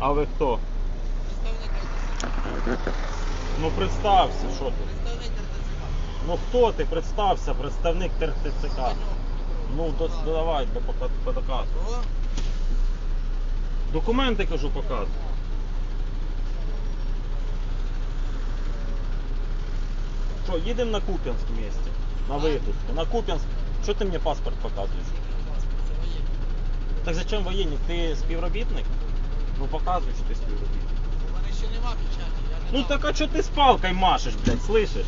А ви хто? Представник РТЦК. Ну представся, що ти? Представник РТЦК. Ну хто ти? Представся, представник ТРТЦК. Ну до, давай, до по доказу. Документи кажу, показуй. Що, їдемо на Куп'янськ вместе? На випуску. На Куп'янськ. Що ти мені паспорт показуєш? Це воєнний. Так зачем воєнник? Ти співробітник? Ну показуй, що ти співробітник. У мене ще нема печаті. Я не Ну дав. так а що ти з палкою машеш, блядь, слышиш?